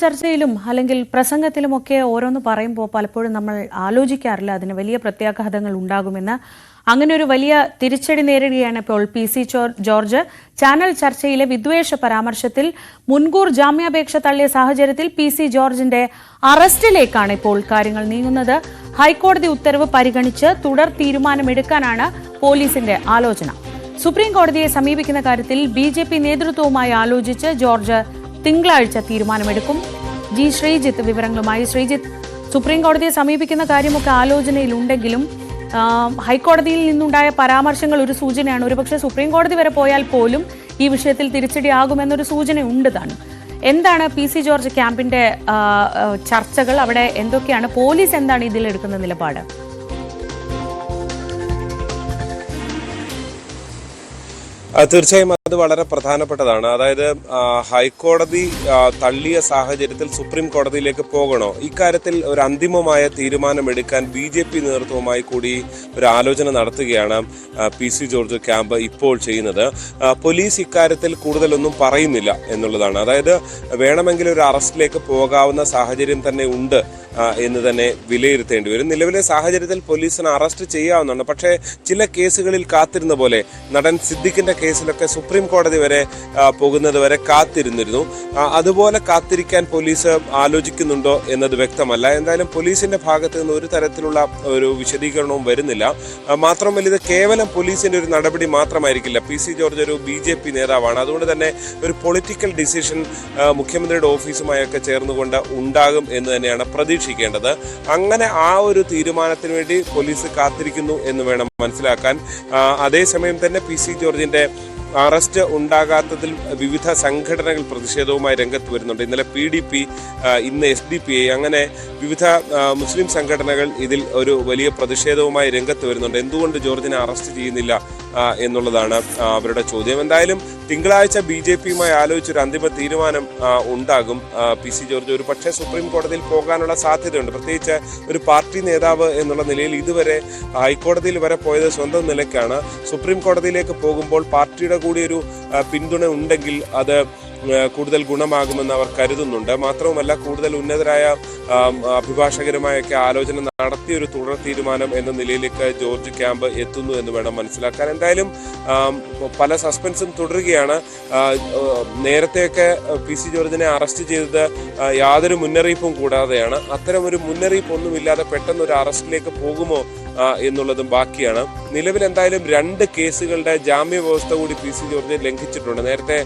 ചർച്ചയിലും അല്ലെങ്കിൽ പ്രസംഗത്തിലുമൊക്കെ ഓരോന്ന് പറയുമ്പോൾ പലപ്പോഴും നമ്മൾ ആലോചിക്കാറില്ല. അതിന് വലിയ പ്രത്യാഘാതങ്ങൾ ഉണ്ടാകുമെന്ന്. അങ്ങനെ ഒരു വലിയ തിരിച്ചടി നേരിടുകയാണ് ഇപ്പോൾ പി സി ജോർജ്. ചാനൽ ചർച്ചയിലെ വിദ്വേഷ പരാമർശത്തിൽ മുൻകൂർ ജാമ്യാപേക്ഷ തള്ളിയ സാഹചര്യത്തിൽ പി സി ജോർജിന്റെ അറസ്റ്റിലേക്കാണ് ഇപ്പോൾ കാര്യങ്ങൾ നീങ്ങുന്നത്. ഹൈക്കോടതി ഉത്തരവ് പരിഗണിച്ച് തുടർ തീരുമാനമെടുക്കാനാണ് പോലീസിന്റെ ആലോചന. സുപ്രീം കോടതിയെ സമീപിക്കുന്ന കാര്യത്തിൽ ബി നേതൃത്വവുമായി ആലോചിച്ച് ജോർജ് തിങ്കളാഴ്ച തീരുമാനമെടുക്കും. ജി ശ്രീജിത്ത് വിവരങ്ങളുമായി ശ്രീജിത്ത് സുപ്രീം കോടതിയെ സമീപിക്കുന്ന കാര്യമൊക്കെ ആലോചനയിലുണ്ടെങ്കിലും ഹൈക്കോടതിയിൽ നിന്നുണ്ടായ പരാമർശങ്ങൾ ഒരു സൂചനയാണ്. ഒരുപക്ഷെ സുപ്രീം കോടതി വരെ പോയാൽ പോലും ഈ വിഷയത്തിൽ തിരിച്ചടിയാകുമെന്നൊരു സൂചനയുണ്ട് താനും. എന്താണ് പി സി ജോർജ് ക്യാമ്പിന്റെ ചർച്ചകൾ? അവിടെ എന്തൊക്കെയാണ്? പോലീസ് എന്താണ് ഇതിലെടുക്കുന്ന നിലപാട്? തീർച്ചയായും വളരെ പ്രധാനപ്പെട്ടതാണ്. അതായത് ഹൈക്കോടതി തള്ളിയ സാഹചര്യത്തിൽ സുപ്രീം കോടതിയിലേക്ക് പോകണോ? ഇക്കാര്യത്തിൽ ഒരു അന്തിമമായ തീരുമാനമെടുക്കാൻ ബി ജെ പി നേതൃത്വവുമായി കൂടി ഒരു ആലോചന നടത്തുകയാണ് പി സി ജോർജ് ക്യാമ്പ് ഇപ്പോൾ ചെയ്യുന്നത്. പോലീസ് ഇക്കാര്യത്തിൽ കൂടുതലൊന്നും പറയുന്നില്ല എന്നുള്ളതാണ്. അതായത് വേണമെങ്കിൽ ഒരു അറസ്റ്റിലേക്ക് പോകാവുന്ന സാഹചര്യം തന്നെ ഉണ്ട് എന്ന് തന്നെ വിലയിരുത്തേണ്ടി വരും. നിലവിലെ സാഹചര്യത്തിൽ പോലീസിന് അറസ്റ്റ് ചെയ്യാവുന്നതാണ്. പക്ഷേ ചില കേസുകളിൽ കാത്തിരുന്ന പോലെ നടൻ സിദ്ദിഖിന്റെ കേസിലൊക്കെ സുപ്രീം കോടതി വരെ പോകുന്നത് വരെ കാത്തിരുന്നിരുന്നു. അതുപോലെ കാത്തിരിക്കാൻ പോലീസ് ആലോചിക്കുന്നുണ്ടോ എന്നത് വ്യക്തമല്ല. എന്തായാലും പോലീസിന്റെ ഭാഗത്ത് നിന്ന് ഒരു തരത്തിലുള്ള ഒരു വിശദീകരണവും വരുന്നില്ല. മാത്രമല്ല ഇത് കേവലം പോലീസിന്റെ ഒരു നടപടി മാത്രമായിരിക്കില്ല. പി സി ജോർജ് ഒരു ബി ജെ പി നേതാവാണ്. അതുകൊണ്ട് തന്നെ ഒരു പൊളിറ്റിക്കൽ ഡിസിഷൻ മുഖ്യമന്ത്രിയുടെ ഓഫീസുമായൊക്കെ ചേർന്നുകൊണ്ട് ഉണ്ടാകും എന്ന് തന്നെയാണ് പ്രതീക്ഷിക്കേണ്ടത് അങ്ങനെ ആ ഒരു തീരുമാനത്തിന് വേണ്ടി പോലീസ് കാത്തിരിക്കുന്നു എന്ന് വേണം മനസ്സിലാക്കാൻ. അതേസമയം തന്നെ പി സി ജോർജിന്റെ അറസ്റ്റ് ഉണ്ടാകാത്തതിൽ വിവിധ സംഘടനകൾ പ്രതിഷേധവുമായി രംഗത്ത് വരുന്നുണ്ട്. ഇന്നലെ പി ഡി പി ഇന്ന് എസ് ഡി പി ഐ അങ്ങനെ വിവിധ മുസ്ലിം സംഘടനകൾ ഇതിൽ ഒരു വലിയ പ്രതിഷേധവുമായി രംഗത്ത് വരുന്നുണ്ട്. എന്തുകൊണ്ട് ജോർജിനെ അറസ്റ്റ് ചെയ്യുന്നില്ല? എന്നുള്ളതാണ് അവരുടെ ചോദ്യം. എന്തായാലും തിങ്കളാഴ്ച ബി ജെ പിയുമായി ആലോചിച്ചൊരു അന്തിമ തീരുമാനം ഉണ്ടാകും. പി സി ജോർജ് ഒരു പക്ഷേ സുപ്രീം കോടതിയിൽ പോകാനുള്ള സാധ്യതയുണ്ട്. പ്രത്യേകിച്ച് ഒരു പാർട്ടി നേതാവ് എന്നുള്ള നിലയിൽ ഇതുവരെ ഹൈക്കോടതിയിൽ വരെ പോയത് സ്വന്തം നിലയ്ക്കാണ്. സുപ്രീം കോടതിയിലേക്ക് പോകുമ്പോൾ പാർട്ടിയുടെ കൂടി ഒരു പിന്തുണ ഉണ്ടെങ്കിൽ അത് കൂടുതൽ ഗുണമാകുമെന്ന് അവർ കരുതുന്നുണ്ട്. മാത്രവുമല്ല കൂടുതൽ ഉന്നതരായ അഭിഭാഷകരുമായൊക്കെ ആലോചന നടത്തിയ ഒരു തുടർ തീരുമാനം എന്ന നിലയിലേക്ക് ജോർജ് ക്യാമ്പ് എത്തുന്നു എന്ന് വേണം മനസ്സിലാക്കാൻ. എന്തായാലും പല സസ്പെൻസും തുടരുകയാണ്. നേരത്തെയൊക്കെ പി സി ജോർജിനെ അറസ്റ്റ് ചെയ്തത് യാതൊരു മുന്നറിയിപ്പും കൂടാതെയാണ്. അത്തരം ഒരു മുന്നറിയിപ്പ് ഒന്നുമില്ലാതെ പെട്ടെന്ന് ഒരു അറസ്റ്റിലേക്ക് പോകുമോ എന്നുള്ളതും ബാക്കിയാണ്. നിലവിൽ എന്തായാലും രണ്ട് കേസുകളുടെ ജാമ്യ വ്യവസ്ഥ കൂടി പി സി ജോർജ് ലംഘിച്ചിട്ടുണ്ട്. നേരത്തെ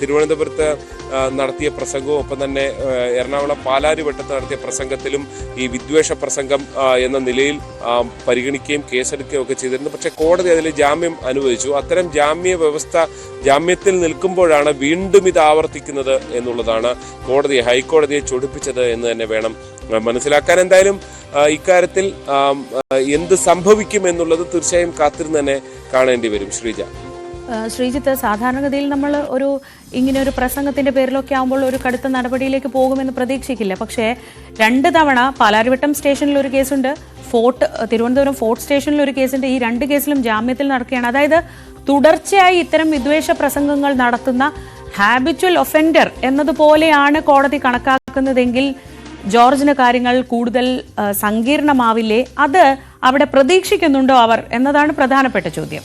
തിരുവനന്തപുരത്ത് ആ, നടത്തിയ പ്രസംഗവും ഒപ്പം തന്നെ എറണാകുളം പാലാരിവട്ടത്ത് നടത്തിയ പ്രസംഗത്തിലും ഈ വിദ്വേഷ പ്രസംഗം എന്ന നിലയിൽ പരിഗണിക്കുകയും കേസെടുക്കുകയും ഒക്കെ ചെയ്തിരുന്നു. പക്ഷേ കോടതി അതിൽ ജാമ്യം അനുവദിച്ചു. അത്തരം ജാമ്യ വ്യവസ്ഥ ജാമ്യത്തിൽ നിൽക്കുമ്പോഴാണ് വീണ്ടും ഇത് ആവർത്തിക്കുന്നത് എന്നുള്ളതാണ് കോടതി ഹൈക്കോടതിയെ ചൊടിപ്പിച്ചത് എന്ന് തന്നെ വേണം മനസ്സിലാക്കാൻ. എന്തായാലും ഇക്കാര്യത്തിൽ എന്ത് സംഭവിക്കും എന്നുള്ളത് തീർച്ചയായും കാത്തിരുന്ന് തന്നെ കാണേണ്ടി വരും. ശ്രീജ. ശ്രീജിത്ത് സാധാരണഗതിയിൽ നമ്മൾ ഒരു ഇങ്ങനെ ഒരു പ്രസംഗത്തിന്റെ പേരിലൊക്കെ ആകുമ്പോൾ ഒരു കടുത്ത നടപടിയിലേക്ക് പോകുമെന്ന് പ്രതീക്ഷിക്കില്ല. പക്ഷേ രണ്ട് തവണ പാലാരിവട്ടം സ്റ്റേഷനിൽ ഒരു കേസുണ്ട്. ഫോർട്ട് തിരുവനന്തപുരം ഫോർട്ട് സ്റ്റേഷനിൽ ഒരു കേസുണ്ട്. ഈ രണ്ട് കേസിലും ജാമ്യത്തിൽ നടക്കുകയാണ്. അതായത് തുടർച്ചയായി ഇത്തരം വിദ്വേഷ പ്രസംഗങ്ങൾ നടത്തുന്ന ഹാബിച്വൽ ഒഫൻഡർ എന്നതുപോലെയാണ് കോടതി കണക്കാക്കുന്നതെങ്കിൽ ജോർജിന് കാര്യങ്ങൾ കൂടുതൽ സങ്കീർണമാവില്ലേ? അത് അവിടെ പ്രതീക്ഷിക്കുന്നുണ്ടോ അവർ? എന്നതാണ് പ്രധാനപ്പെട്ട ചോദ്യം.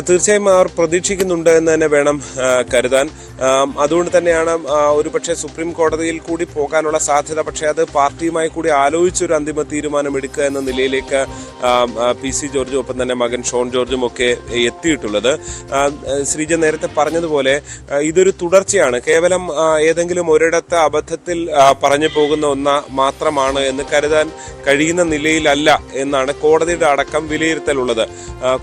തീർച്ചയായും അവർ പ്രതീക്ഷിക്കുന്നുണ്ട് എന്ന് തന്നെ വേണം കരുതാൻ. അതുകൊണ്ട് തന്നെയാണ് ഒരു പക്ഷേ സുപ്രീം കോടതിയിൽ കൂടി പോകാനുള്ള സാധ്യത. പക്ഷേ അത് പാർട്ടിയുമായി കൂടി ആലോചിച്ചൊരു അന്തിമ തീരുമാനം എടുക്കുക എന്ന നിലയിലേക്ക് പി സി ജോർജും ഒപ്പം തന്നെ മകൻ ഷോൺ ജോർജും ഒക്കെ എത്തിയിട്ടുള്ളത്. ശ്രീജ നേരത്തെ പറഞ്ഞതുപോലെ ഇതൊരു തുടർച്ചയാണ്. കേവലം ഏതെങ്കിലും ഒരിടത്ത് അബദ്ധത്തിൽ പറഞ്ഞു പോകുന്ന ഒന്ന മാത്രമാണ് എന്ന് കരുതാൻ കഴിയുന്ന നിലയിലല്ല എന്നാണ് കോടതിയുടെ അടക്കം വിലയിരുത്തലുള്ളത്.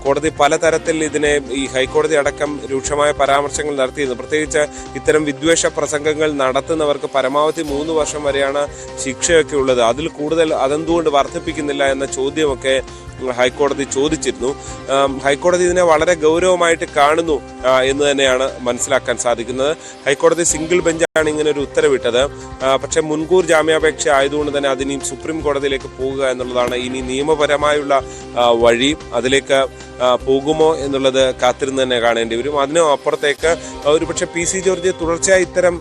കോടതി പലതരത്തിൽ ഇതിനെ ഈ ഹൈക്കോടതി അടക്കം രൂക്ഷമായ പരാമർശങ്ങൾ നടത്തിയിരുന്നു. പ്രത്യേകിച്ച് ഇത്തരം വിദ്വേഷ പ്രസംഗങ്ങൾ നടത്തുന്നവർക്ക് പരമാവധി മൂന്ന് വർഷം വരെയാണ് ശിക്ഷയൊക്കെ ഉള്ളത്. അതിൽ കൂടുതൽ അതെന്തുകൊണ്ട് വർദ്ധിപ്പിക്കുന്നില്ല എന്ന ചോദ്യമൊക്കെ ഹൈക്കോടതി ചോദിച്ചിരുന്നു. ഹൈക്കോടതി ഇതിനെ വളരെ ഗൗരവമായിട്ട് കാണുന്നു എന്ന് തന്നെയാണ് മനസ്സിലാക്കാൻ സാധിക്കുന്നത്. ഹൈക്കോടതി സിംഗിൾ ബെഞ്ചാണ് ഇങ്ങനെ ഒരു ഉത്തരവിട്ടത് പക്ഷേ മുൻകൂർ ജാമ്യാപേക്ഷ ആയതുകൊണ്ട് തന്നെ അതിനും സുപ്രീം കോടതിയിലേക്ക് പോകുക എന്നുള്ളതാണ് ഇനി നിയമപരമായുള്ള വഴി. അതിലേക്ക് പോകുമോ എന്നുള്ളത് കാത്തിരുന്ന് തന്നെ കാണേണ്ടി വരും. അതിനും അപ്പുറത്തേക്ക് ഒരുപക്ഷെ പി സി ജോർജ് തുടർച്ചയായി ഇത്തരം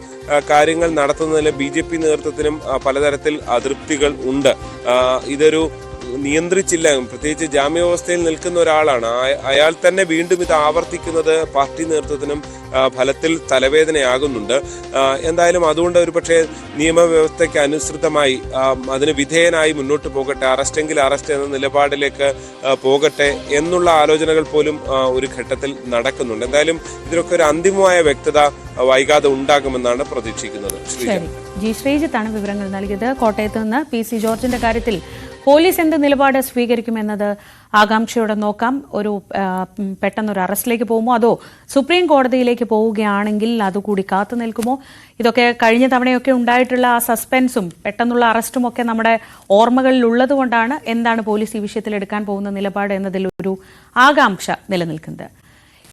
കാര്യങ്ങൾ നടത്തുന്നതിൽ ബി ജെ പി നേതൃത്വത്തിനും പലതരത്തിൽ അതൃപ്തികൾ ഉണ്ട്. ഇതൊരു നിയന്ത്രിച്ചില്ല. പ്രത്യേകിച്ച് ജാമ്യവ്യവസ്ഥയിൽ നിൽക്കുന്ന ഒരാളാണ്. അയാൾ തന്നെ വീണ്ടും ഇത് ആവർത്തിക്കുന്നത് പാർട്ടി നേതൃത്വത്തിനും ഫലത്തിൽ തലവേദനയാകുന്നുണ്ട്. എന്തായാലും അതുകൊണ്ട് ഒരു പക്ഷേ നിയമവ്യവസ്ഥയ്ക്ക് അനുസൃതമായി അതിന് വിധേയനായി മുന്നോട്ട് പോകട്ടെ അറസ്റ്റെങ്കിൽ അറസ്റ്റ് എന്ന നിലപാടിലേക്ക് പോകട്ടെ എന്നുള്ള ആലോചനകൾ പോലും ഒരു ഘട്ടത്തിൽ നടക്കുന്നുണ്ട്. എന്തായാലും ഇതിനൊക്കെ ഒരു അന്തിമമായ വ്യക്തത വൈകാതെ ഉണ്ടാകുമെന്നാണ് പ്രതീക്ഷിക്കുന്നത്. ജി ശ്രീജിത്താണ് വിവരങ്ങൾ നൽകിയത്. കോട്ടയത്ത് നിന്ന് പി സി ജോർജിന്റെ കാര്യത്തിൽ പോലീസ് എന്ത് നിലപാട് സ്വീകരിക്കുമെന്നത് ആകാംക്ഷയോടെ നോക്കാം. ഒരു പെട്ടെന്നൊരു അറസ്റ്റിലേക്ക് പോകുമോ? അതോ സുപ്രീം കോടതിയിലേക്ക് പോവുകയാണെങ്കിൽ അതുകൂടി കാത്തു നിൽക്കുമോ? ഇതൊക്കെ കഴിഞ്ഞ തവണയൊക്കെ ഉണ്ടായിട്ടുള്ള ആ സസ്പെൻസും പെട്ടെന്നുള്ള അറസ്റ്റും ഒക്കെ നമ്മുടെ ഓർമ്മകളിൽ ഉള്ളതുകൊണ്ടാണ് എന്താണ് പോലീസ് ഈ വിഷയത്തിൽ എടുക്കാൻ പോകുന്ന നിലപാട് എന്നതിൽ ഒരു ആകാംക്ഷ നിലനിൽക്കുന്നത്.